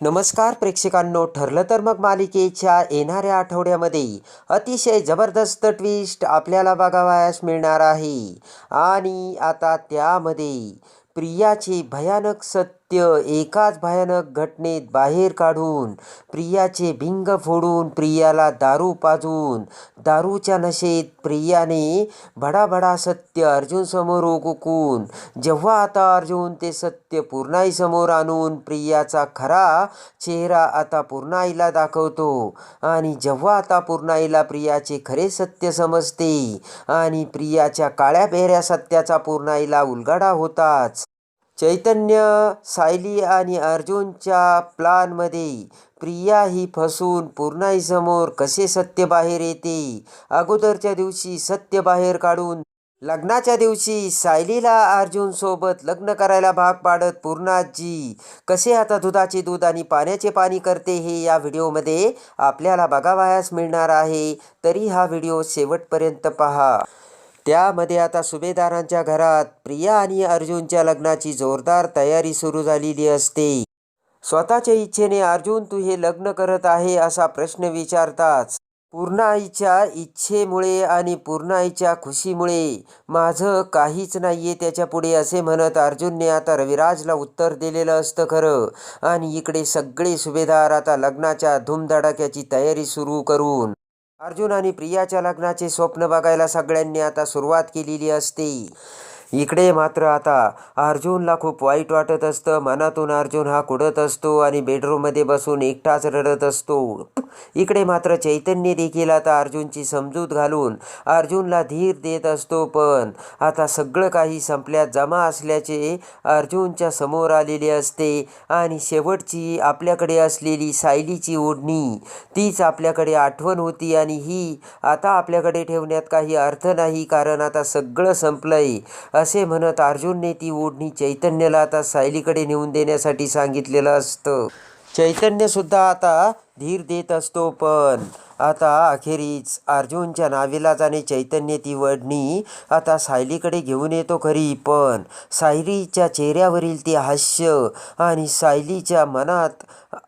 नमस्कार प्रेक्षकांनो ठरलं तर मग मालिकेच्या येणाऱ्या आठवड्यामध्ये अतिशय जबरदस्त ट्विस्ट आपल्याला बघावयास मिळणार आहे. आणि आता त्यामध्ये प्रियाचे भयानक सत्य सत्य एकाच भयानक घटनेत बाहेर काढून प्रियाचे भिंग फोडून प्रियाला दारू पाजून दारूच्या नशेत प्रियाने भडाभडा सत्य अर्जुन समोर ओकून जेव्हा आता अर्जुन ते सत्य पूर्णाईसमोर आणून प्रियाचा खरा चेहरा आता पूर्णाईला दाखवतो आणि जेव्हा आता पूर्णाईला प्रियाचे खरे सत्य समजते आणि प्रियाच्या काळ्या बेऱ्या सत्याचा पूर्णाईला उलगडा होताच चैतन्य सायली आणि अर्जुनच्या प्लानमध्ये प्रिया ही फसून पूर्णाईसमोर कसे सत्य बाहेर येते? अगोदरच्या दिवशी सत्य बाहेर काढून लग्नाच्या दिवशी सायलीला अर्जुन सोबत लग्न करायला भाग पाडत पूर्णाजी कसे आता दुधाचे दूध आणि पाण्याचे पाणी करते हे या व्हिडिओमध्ये आपल्याला बघावयास मिळणार आहे. तरी हा व्हिडिओ शेवटपर्यंत पहा. त्यामध्ये आता सुभेदारांच्या घरात प्रिया आणि अर्जुनच्या लग्नाची जोरदार तयारी सुरू झालेली असते. स्वतःच्या इच्छेने अर्जुन तू हे लग्न करत आहे असा प्रश्न विचारताच पूर्णाईच्या इच्छेमुळे आणि पूर्णाईच्या खुशीमुळे माझं काहीच नाही आहे त्याच्यापुढे असे म्हणत अर्जुनने आता रविराजला उत्तर दिलेलं असतं खरं. आणि इकडे सगळे सुभेदार आता लग्नाच्या धुमधडाक्याची तयारी सुरू करून अर्जुन आणि प्रियाच्या लग्नाचे स्वप्न बघायला सगळ्यांनी आता सुरुवात केलेली असते. इकडे मात्र आता अर्जुनला खूप वाईट वाटत असतं. मनातून अर्जुन हा कुडत असतो आणि बेडरूममध्ये बसून एकटाच रडत असतो. इकडे मात्र चैतन्य देखील आता अर्जुनची समजूत घालून अर्जुनला धीर देत असतो. पण आता सगळं काही संपल्यात जमा असल्याचे अर्जुनच्या समोर आलेले असते आणि शेवटची आपल्याकडे असलेली सायलीची ओढणी तीच आपल्याकडे आठवण होती आणि ही आता आपल्याकडे ठेवण्यात काही अर्थ नाही. कारण आता सगळं संपलंय. असे म्हणत अर्जुनने ती ओढणी चैतन्याला आता सायलीकडे नेऊन देण्यासाठी सांगितलेलं असतं. चैतन्यसुद्धा आता धीर देत असतो पण आता अखेरीस अर्जुनच्या नावेला जाणे चैतन्य ती वडणी आता सायलीकडे घेऊन येतो खरी पण सायलीच्या चेहऱ्यावरील ते हास्य आणि सायलीच्या मनात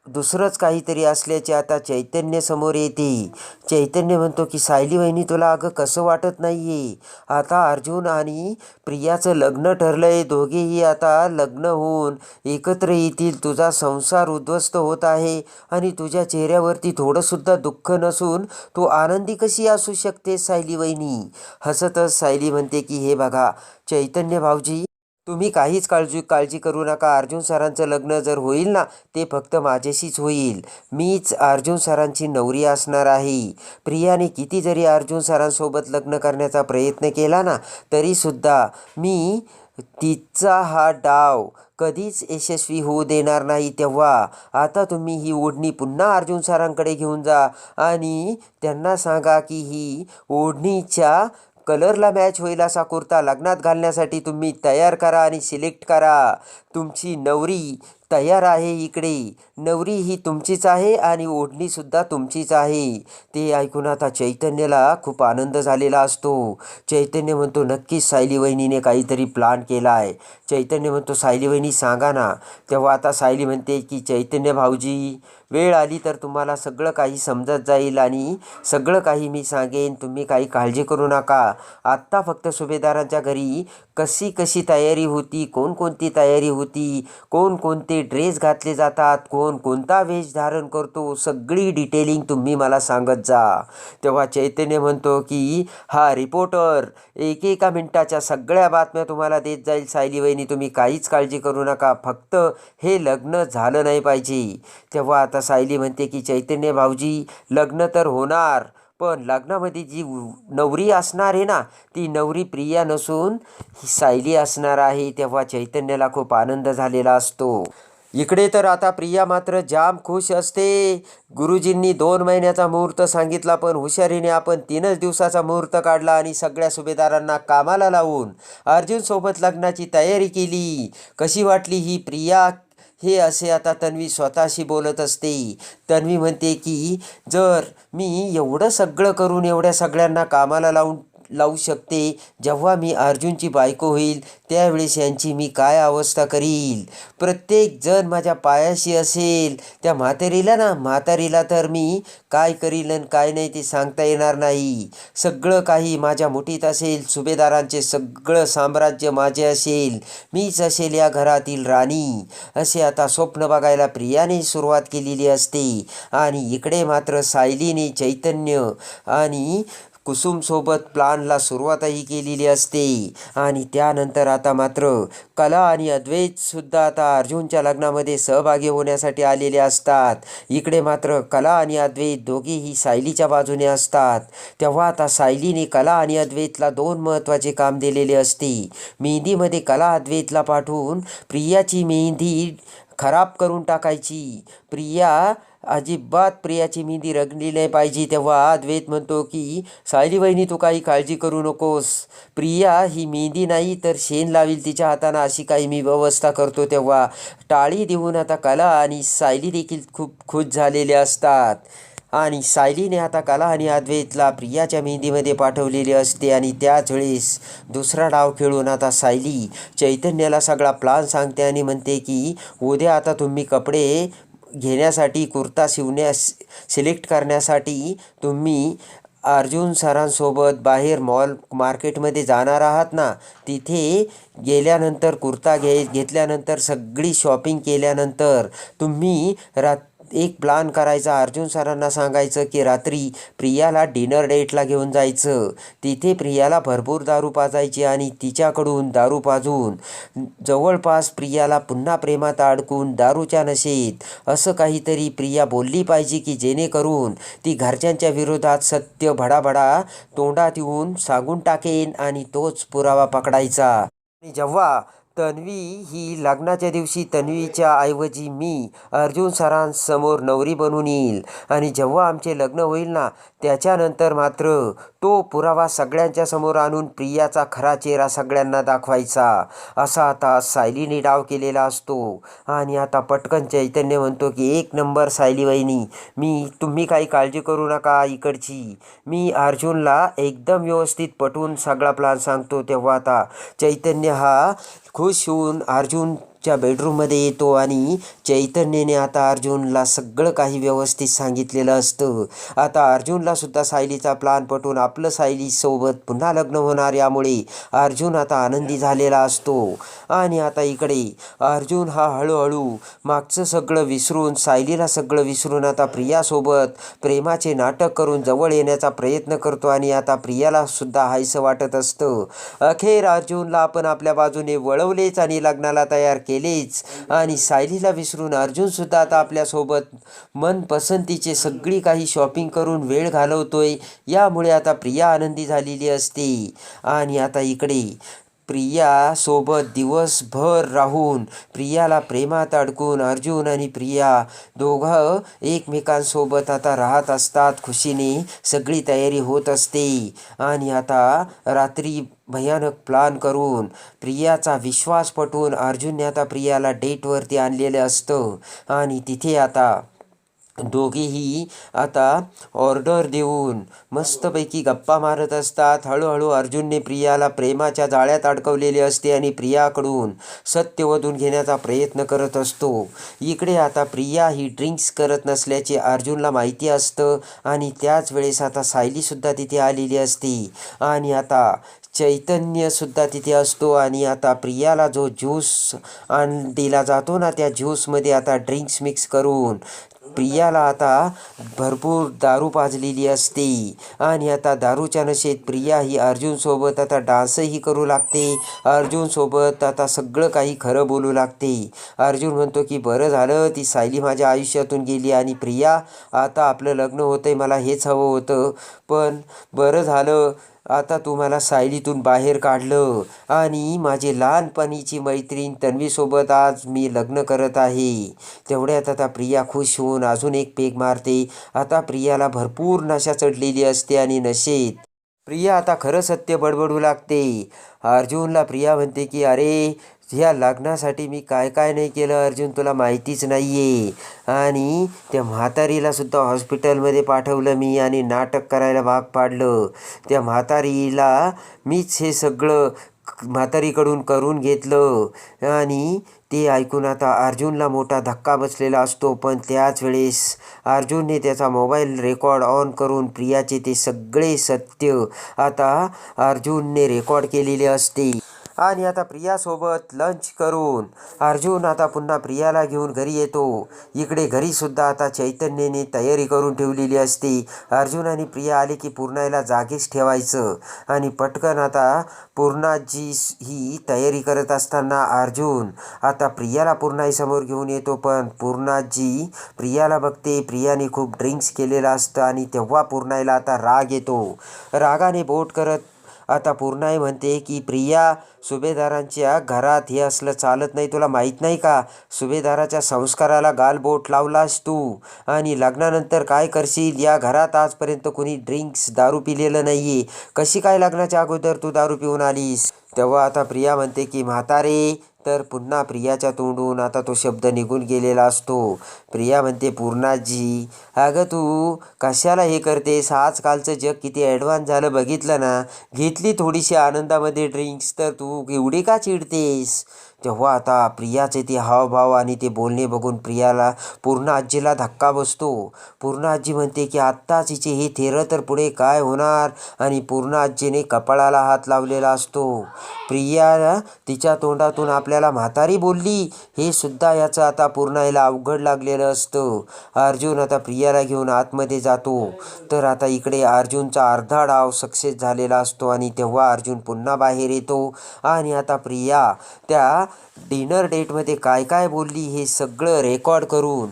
दुसरंच काहीतरी असल्याचे आता चैतन्य समोर येते. चैतन्य म्हणतो की सायली वहिनी तुला अगं कसं वाटत नाहीये? आता अर्जुन आणि प्रियाचं लग्न ठरलंय. दोघेही आता लग्न होऊन एकत्र येतील. तुझा संसार उद्ध्वस्त होत आहे आणि तुझ्या चेहऱ्यावरती थोडंसुद्धा दुःख नसतं नसून तू आनंदी कशी असू शकते सायली वहिनी? हसतच सायली म्हणते की हे बघा चैतन्य भाऊजी तुम्ही काहीच काळजी काळजी करू नका. अर्जुन सरांचं लग्न जर होईल ना ते फक्त माझ्याशीच होईल. मीच अर्जुन सरांची नवरी असणार आहे. प्रियाने किती जरी अर्जुन सरांसोबत लग्न करण्याचा प्रयत्न केला ना तरीसुद्धा मी तिचा हा डाव कधीच यशस्वी होऊ देणार नाही तेव्हा. आता तुम्ही ही ओढणी पुन्हा अर्जुन सरांकडे घेऊन जा आणि त्यांना सांगा की ही ओढणीच्या कलरला मॅच होईल असा कुर्ता लग्नात घालण्यासाठी तुम्ही तयार करा आणि सिलेक्ट करा. तुमची नवरी तयार आहे इकडे. नवरी ही तुमचीच आहे आणि ओढणीसुद्धा तुमचीच आहे. ते ऐकून आता चैतन्यला खूप आनंद झालेला असतो. चैतन्य म्हणतो नक्कीच सायली वहिनीने काहीतरी प्लान केला आहे चैतन्य म्हणतो सायली वहिनी सांगा ना. तेव्हा आता सायली म्हणते की चैतन्य भाऊजी वेळ आली तर तुम्हाला सगळं काही समजत जाईल आणि सगळं काही मी सांगेन. तुम्ही काही काळजी करू नका. आत्ता फक्त सुभेदारांच्या घरी कशी कशी तयारी होती कोणकोणती तयारी होती कोणकोणते ड्रेस घातले जातात कोण कोणता वेश धारण करतो सगळी डिटेलिंग तुम्ही मला सांगत जा. तेव्हा चैतन्य म्हणतो की हा रिपोर्टर एकेका मिनिटाच्या सगळ्या बातम्या तुम्हाला देत जाईल सायली वहिनी. तुम्ही काहीच काळजी करू नका. फक्त हे लग्न झालं नाही पाहिजे. तेव्हा आता आता सायली म्हणते की चैतन्य भाऊजी लग्न तर होणार पण लग्नामध्ये जी नवरी असणार आहे ना ती नवरी प्रिया नसून ही सायली असणार आहे. तेव्हा चैतन्याला खूप आनंद झालेला असतो. इकडे तर आता प्रिया मात्र जाम खुश असते. गुरुजींनी दोन महिन्याचा मुहूर्त सांगितला पण हुशारीने आपण तीनच दिवसाचा मुहूर्त काढला आणि सगळ्या सुभेदारांना कामाला लावून अर्जुनसोबत लग्नाची तयारी केली. कशी वाटली ही प्रिया? हे असे आता तन्वी स्वतःशी बोलत असते. तन्वी म्हणते की जर मी एवढं सगळं करून एवढ्या सगळ्यांना कामाला लावून लावू शकते. जेव्हा मी अर्जुनची बायको होईल त्यावेळेस यांची मी काय अवस्था करील? प्रत्येक जण माझ्या पायाशी असेल. त्या म्हातारीला ना म्हातारीला तर मी काय करील आणि काय नाही ते सांगता येणार नाही. सगळं काही माझ्या मुठीत असेल सुभेदारांचे सगळं साम्राज्य माझे असेल. मीच असेल या घरातील राणी. असे आता स्वप्न बघायला प्रियाने सुरुवात केलेली असते. आणि इकडे मात्र सायलीने चैतन्य आणि कुसुमसोबत प्लानला सुरुवातही केलेली असते. आणि त्यानंतर आता मात्र कला आणि अद्वैतसुद्धा आता अर्जुनच्या लग्नामध्ये सहभागी होण्यासाठी आलेले असतात. इकडे मात्र कला आणि अद्वैत दोघेही सायलीच्या बाजूने असतात. तेव्हा आता सायलीने कला आणि अद्वैतला दोन महत्त्वाचे काम दिलेले असते. मेहंदीमध्ये कला अद्वैतला पाठवून प्रियाची मेहंदी खराब करून टाकायची. प्रिया अजिबात प्रियाची मेहंदी रंगली नाही पाहिजे. तेव्हा अद्वैत म्हणतो की सायली वहिनी तू काही काळजी करू नकोस. प्रिया ही मेहंदी नाही तर शेण लावील तिच्या हातानं अशी काही मी व्यवस्था करतो तेव्हा. टाळी देऊन आता कला आणि सायली देखील खूप खुश झालेले असतात. आणि सायलीने आता कला आणि अद्वैतला प्रियाच्या मेहंदीमध्ये पाठवलेली असते आणि त्याच वेळेस दुसरा डाव खेळून आता सायली चैतन्याला सगळा प्लान सांगते आणि म्हणते की उद्या आता तुम्ही कपडे घेण्यासाठी कुर्ता शिवण्यास सिलेक्ट करण्यासाठी तुम्ही अर्जुन सरांसोबत बाहेर मॉल मार्केटमध्ये जाणार आहात ना? तिथे गेल्यानंतर कुर्ता घे घेतल्यानंतर सगळी शॉपिंग केल्यानंतर तुम्ही रात एक प्लान करायचा. अर्जुन सरांना सांगायचं की रात्री प्रियाला डिनर डेटला घेऊन जायचं. तिथे प्रियाला भरपूर दारू पाजायची आणि तिच्याकडून दारू पाजून. जवळपास प्रियाला पुन्हा प्रेमात अडकून दारूच्या नशेत. असं काहीतरी प्रिया बोलली पाहिजे की जेणेकरून ती घरच्यांच्या विरोधात सत्य भडाभडा तोंडात येऊन सांगून टाकेन आणि तोच पुरावा पकडायचा. आणि जेव्हा तन्वी ही लग्नाच्या दिवशी तन्वीच्या ऐवजी मी अर्जुन सरांसमोर नवरी बनून येईल. आणि जेव्हा आमचे लग्न होईल ना त्याच्यानंतर मात्र तो पुरावा सगळ्यांच्या समोर आणून प्रियाचा खरा चेहरा सगळ्यांना दाखवायचा. असा आता सायलीने डाव केलेला असतो. आणि आता पटकन चैतन्य म्हणतो की एक नंबर सायली वहिनी मी तुम्ही काही काळजी करू नका इकडची. मी अर्जुनला एकदम व्यवस्थित पटवून सगळा प्लान सांगतो. तेव्हा आता चैतन्य हा खूप खुश होऊन अर्जुन च्या बेडरूममध्ये येतो आणि चैतन्यने आता अर्जुनला सगळं काही व्यवस्थित सांगितलेलं असतं. आता अर्जुनला सुद्धा सायलीचा प्लान पटवून आपलं सायलीसोबत पुन्हा लग्न होणार यामुळे अर्जुन आता आनंदी झालेला असतो. आणि आता इकडे अर्जुन हा हळूहळू मागचं सगळं विसरून सायलीला सगळं विसरून आता प्रियासोबत प्रेमाचे नाटक करून जवळ येण्याचा प्रयत्न करतो आणि आता प्रियाला सुद्धा हायसं वाटत असतं. अखेर अर्जुनला आपण आपल्या बाजूने वळवलेच आणि लग्नाला तयार केले. केलेच आणि सायलीला विसरून अर्जुनसुद्धा आता आपल्यासोबत मनपसंतीचे सगळी काही शॉपिंग करून वेळ घालवतोय. यामुळे आता प्रिया आनंदी झालेली असते. आणि आता इकडे प्रियासोबत दिवसभर राहून प्रियाला प्रेमात अडकून अर्जुन आणि प्रिया दोघं एकमेकांसोबत आता राहत असतात. खुशीने सगळी तयारी होत असते. आणि आता रात्री भयानक प्लान करून प्रियाचा विश्वास पटवून अर्जुनने आता प्रियाला डेटवरती आणलेलं असतं. आणि तिथे आता दोघेही आता ऑर्डर देऊन मस्तपैकी गप्पा मारत असतात. हळूहळू अर्जुनने प्रियाला प्रेमाच्या जाळ्यात अडकवलेले असते आणि प्रियाकडून सत्य वधून घेण्याचा प्रयत्न करत असतो. इकडे आता प्रिया ही ड्रिंक्स करत नसल्याचे अर्जुनला माहिती असतं आणि त्याच वेळेस आता सायलीसुद्धा तिथे आलेली असते. आणि आता चैतन्यसुद्धा तिथे असतो आणि आता प्रियाला जो ज्यूस आण दिला जातो ना त्या ज्यूसमध्ये आता ड्रिंक्स मिक्स करून प्रियाला आता भरपूर दारू पाजलेली असते. आणि आता दारूच्या नशेत प्रिया ही अर्जुनसोबत आता डान्सही करू लागते. अर्जुनसोबत आता सगळं काही खरं बोलू लागते. अर्जुन म्हणतो की बरं झालं ती सायली माझ्या आयुष्यातून गेली आणि प्रिया आता आपलं लग्न होतं आहे मला हेच हवं होतं. पण बरं झालं आता तुम्हाला सायलीतून बाहेर काढलं. आणि माझी लहानपणीची मैत्रीण तन्वीसोबत आज मी लग्न करत आहे. तेवढ्यात आता प्रिया खुश होऊन अजून एक पेग मारते. आता प्रियाला भरपूर नशा चढलेली असते आणि नशेत. प्रिया आता खरं सत्य बडबडू लागते. अर्जुनला प्रिया म्हणते की अरे ह्या लग्नासाठी मी काय काय नाही केलं अर्जुन तुला माहितीच नाही आहे आणि त्या म्हातारीलासुद्धा हॉस्पिटलमध्ये पाठवलं मी आणि नाटक करायला भाग पाडलं. त्या म्हातारीला मीच हे सगळं म्हातारीकडून करून घेतलं. आणि ते ऐकून आता अर्जुनला मोठा धक्का बसलेला असतो. पण त्याच वेळेस अर्जुनने त्याचा मोबाईल रेकॉर्ड ऑन करून प्रियाचे ते सगळे सत्य आता अर्जुनने रेकॉर्ड केलेले असते. आणि आता प्रियासोबत लंच करून अर्जुन आता पुन्हा प्रियाला घेऊन घरी येतो. इकडे घरीसुद्धा आता चैतन्यने तयारी करून ठेवलेली असते. अर्जुन आणि प्रिया आले की पूर्णाला जागीच ठेवायचं आणि पटकन आता पूर्णाजी ही तयारी करत असताना अर्जुन आता प्रियाला पूर्णाईसमोर घेऊन येतो. पण पूर्णाजी प्रियाला बघते. प्रियाने खूप ड्रिंक्स केलेलं असतं आणि तेव्हा पूर्णाईला आता राग येतो. रागाने बोट करत आता पूर्णाई म्हणते की प्रिया सुभेदारांच्या घरात हे असलं चालत नाही तुला माहीत नाही का? सुभेदाराच्या संस्काराला गालबोट लावलास तू आणि लग्नानंतर काय करशील? या घरात आजपर्यंत कोणी ड्रिंक्स दारू पिलेलं नाही आहे कशी काय लग्नाच्या अगोदर तू दारू पिऊन आलीस? तेव्हा आता प्रिया म्हणते की म्हातारे तर पुन्हा प्रियाच्या तोंडून आता तो शब्द निघून गेलेला असतो. प्रिया म्हणते पूर्णाजी अगं तू कशाला हे करतेस? आजकालचं जग किती ॲडव्हान्स झालं बघितलं ना. घेतली थोडीशी आनंदामध्ये ड्रिंक्स तर तू एवढी का चिडतेस? तेव्हा आता प्रियाचे ते हावभाव आणि ते बोलणे बघून प्रियाला पूर्ण आजीला धक्का बसतो. पूर्ण आजी म्हणते की आत्ताच हिचे हे थेरं तर पुढे काय होणार? आणि पूर्ण आजीने कपाळाला हात लावलेला असतो. प्रिया तिच्या तोंडातून आपल्याला म्हातारी बोलली. हे सुद्धा याचं आता पूर्ण याला अवघड लागलेलं असतं. अर्जुन आता प्रियाला घेऊन आतमध्ये जातो. तर आता इकडे अर्जुनचा अर्धा डाव सक्सेस झालेला असतो आणि तेव्हा अर्जुन पुन्हा बाहेर येतो. आणि आता प्रिया त्या डिनर डेटमध्ये काय काय बोलली हे सगळं रेकॉर्ड करून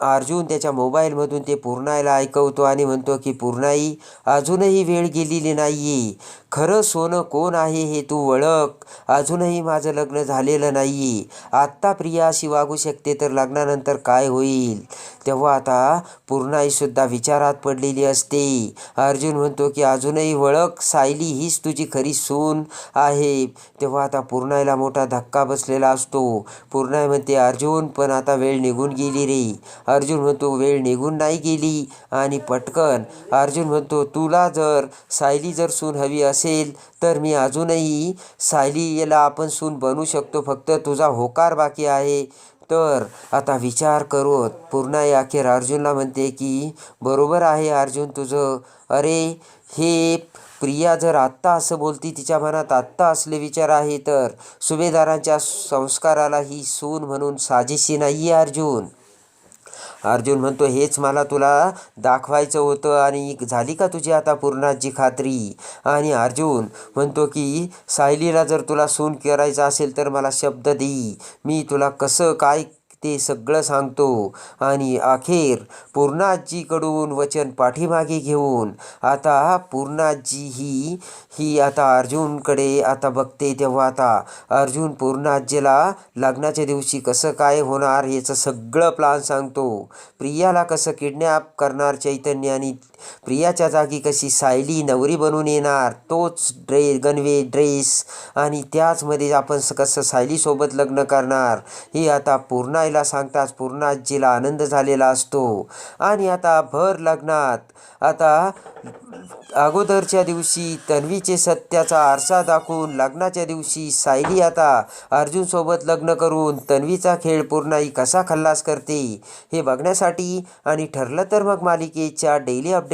अर्जुन त्याच्या मोबाईलमधून ते पूर्णायला ऐकवतो आणि म्हणतो की पूर्णाई अजूनही वेळ गेलेली नाही आहे खरं सोनं कोण आहे हे तू ओळख अजूनही माझं लग्न झालेलं नाही आहे आत्ता प्रिया अशी वागू शकते तर लग्नानंतर काय होईल? तेव्हा आता पूर्णाईसुद्धा विचारात पडलेली असते. अर्जुन म्हणतो की अजूनही ओळख सायली हीच तुझी खरी सून आहे. तेव्हा आता पूर्णाईला मोठा धक्का बसलेला असतो. पूर्णाई म्हणते अर्जुन पण आता वेळ निघून गेली रे. अर्जुन म्हणतो वेळ निघून नाही गेली. आणि पटकन अर्जुन म्हणतो तुला जर सायली जर सून हवी असेल असेल तर मी अजूनही सायलीला आपण सून बनवू शकतो. फक्त तुझा होकार बाकी आहे. तर आता विचार करू पूर्ण अखेर अर्जुनला म्हणते की बरोबर आहे अर्जुन तुझं. अरे हे प्रिया जर आत्ता असं बोलती तिच्या मनात आत्ता असले विचार आहे तर सुभेदारांच्या संस्काराला ही सून म्हणून साजेशी नाही आहे अर्जुन. अर्जुन म्हणतो हेच मला तुला दाखवायचं होतं आणि झाली का तुझी आता पूर्णाची खात्री? आणि अर्जुन म्हणतो की सायलीला जर तुला सून करायचं असेल तर मला शब्द दे. मी तुला कसं काय ते सगळं सांगतो. आणि अखेर पूर्णाजीकडून वचन पाठीमागे घेऊन आता पूर्णाजी ही ही आता अर्जुनकडे आता बघते तेव्हा आता अर्जुन पूर्णाजीला लग्नाच्या दिवशी कसं काय होणार याचं सगळं प्लान सांगतो. प्रियाला कसं किडनॅप करणार चैतन्य आणि प्रियाच्या जागी कशी सायली नवरी बनून येणार? तोच ड्रे गणवे ड्रेस. आणि त्याचमध्ये आपण कसं सायलीसोबत लग्न करणार? हे आता पूर्णाईला सांगताच पूर्णाजीला आनंद झालेला असतो. आणि आता भर लग्नात. आता अगोदरच्या दिवशी तन्वीचे सत्याचा आरसा दाखवून लग्नाच्या दिवशी सायली आता अर्जुनसोबत लग्न करून तन्वीचा खेळ पूर्णाई कसा खल्लास करते हे बघण्यासाठी आणि ठरलं तर मग मालिकेच्या डेली अपडेट